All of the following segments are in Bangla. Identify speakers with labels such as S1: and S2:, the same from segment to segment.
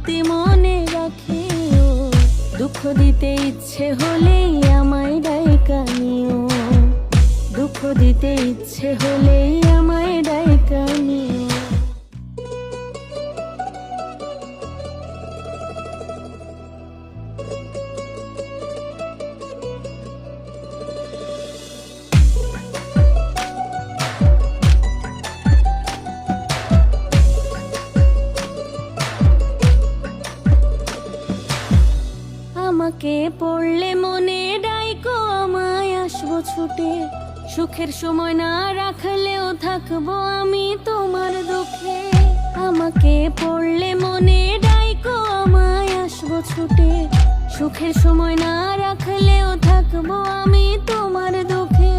S1: স্মৃতি মনে রাখিও দুঃখ দিতে ইচ্ছে হলেই আমায় ডাইকা নিও দুঃখ দিতে ইচ্ছে হলেই ছুটে, সুখের সময় না রাখলেও থাকব আমি তোমার দুঃখে। আমাকে পড়লে মনে ডাইকো আমায় আসব ছুটে, সুখের সময় না রাখলেও থাকব আমি তোমার দুঃখে।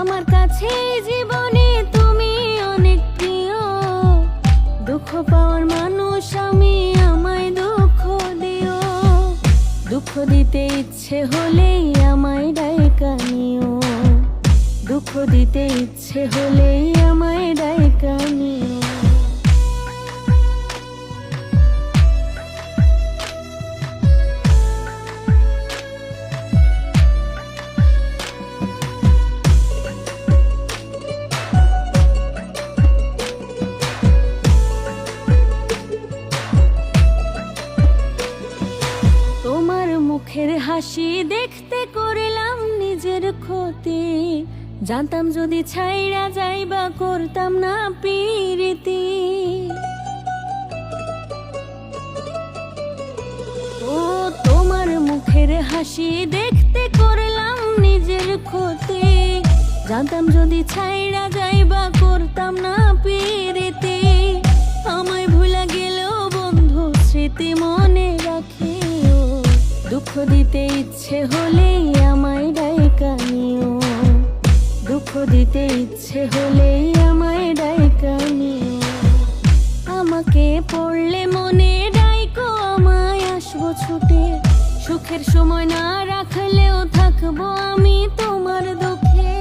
S1: আমার কাছে জীবনে তুমি অনেক প্রিয়, দুঃখ পাওয়ার দুঃখ দিতে ইচ্ছে হলেই আমায় ডাইকা নিও দুঃখ দিতে ইচ্ছে হলেই আমায় ডাইকা মুখের হাসি দেখতে করলাম নিজের ক্ষতি। জানতাম যদি ছাইরা যাইবা করতাম না পিরিতি। ও তোমার মুখের হাসি দেখতে করলাম নিজের ক্ষতি। জানতাম যদি ছাইরা যাইবা করতাম না পিরিতি। আমায় ভুলা গেলেও বন্ধু স্মৃতি মনে রাখিও দুঃখ দিতে ইচ্ছে হলেই আমায় ডাইকা নিও দুঃখ দিতে ইচ্ছে হলেই আমায় ডাইকা নিও আমাকে পড়লে মনে ডাইকো, আমায় আসব ছুটে। সুখের সময় না রাখলেও থাকব আমি তোমার দুঃখে।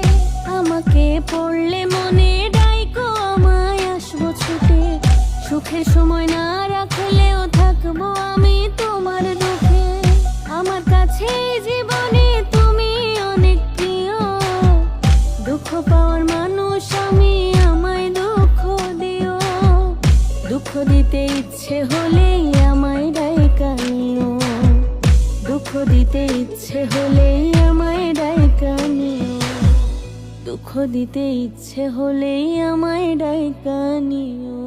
S1: আমাকে পড়লে মনে ডাইকো, আমায় আসব ছুটে। সুখের সময় না রাখলেও থাকব আমি তোমার জীবনে তুমি অনেক দুঃখ মানুষ আমি, আমায় দুঃখ দিও। দুঃখ দিতে ইচ্ছে হলেই আমায় দুঃখ ইচ্ছে আমায় দুঃখ দিতে ইচ্ছে হলেই আমায় ডাইকা নিও